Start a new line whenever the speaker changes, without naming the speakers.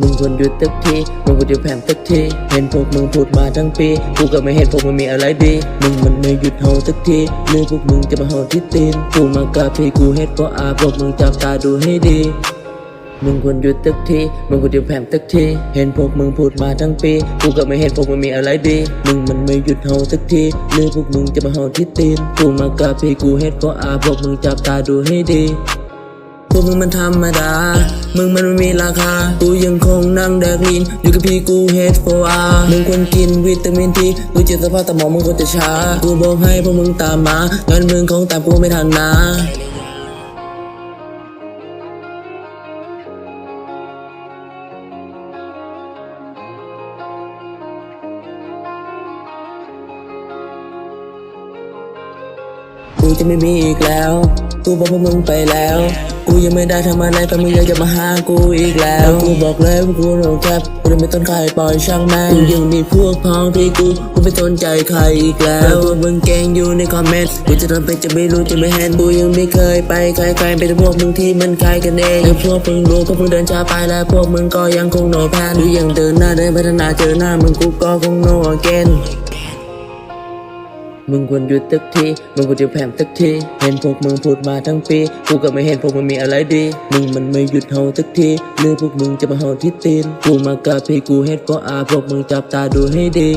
มึงควรหยุดตึกทีมึงควรหยุดแผนตึกทีเห็นพวกมึงพูดมาทั้งปีกูก็ไม่เห็นพวกมึงมีอะไรดีมึงมันไม่หยุดเฮาสักทีหรือพวกมึงจะมาเฮาที่ตีนกูมากราพี่กูเฮ็ดเพราะอาพวกมึงจับตาดูให้ดีมึงควรหยุดตึกที มึงควรหยุดแผนตึกที เห็นพวกมึงพูดมาทั้งปี กูก็ไม่เห็นพวกมึงมีอะไรดี มึงมันไม่หยุดเฮาสักทีหรือพวกมึงจะมาเฮาที่ตีน กูมากราบพี่กูเฮ็ดเพราะอาพวกมึงจับตาดูให้ดี พวกมึงมันธรรมดา มึงมันไม่มีราคา กูยังคงนั่งแดกลินอยู่กับพี่กูเฮดโฟอามึงควรกินวิตามินทีกูเจอสภาพสมองมึงควรจะช้า กูบอกให้พวกมึงตามมางั้นมึงคงตามกูไม่ทันนะ กูจะไม่มีอีกแล้ว กูบอกพวกมึงไปแล้ว กูยังไม่ได้ทำอะไรแต่มึงยังจะมาหากูอีกแล้ว กูบอกเลยว่ากูโดนแคบกูจะไม่ต้นใครปล่อยช่างแม่งกูยังมีพวกพ้องที่กู กูไม่สนใจใครอีกแล้วพวกมึงเก่งอยู่ในคอมเมนต์ กูจะทำเป็นจะไม่รู้จะไม่เห็นกูยังไม่เคยไปใครใครเป็นพวกมึงที่มันใครกันเองไอ้พวกมึงรู้พวกมึงเดินช้าไปแล้วพวกมึงก็ยังคงโนแพนกูยังเดินหน้าเดินพัฒนาเจอหน้ามึงกูก็คงโนเกน มึงควรหยุดตึกที มึงควรจะแผ่ตึกที เห็นพวกมึงพูดมาทั้งปี กูก็ไม่เห็นพวกมึงมีอะไรดี มึงมันไม่หยุดเฮาตึกทีเรื่องพวกมึงจะมาเฮาที่ตีน กูมากับพี่กูเฮ็ดก็อาพวกมึงจับตาดูให้ดี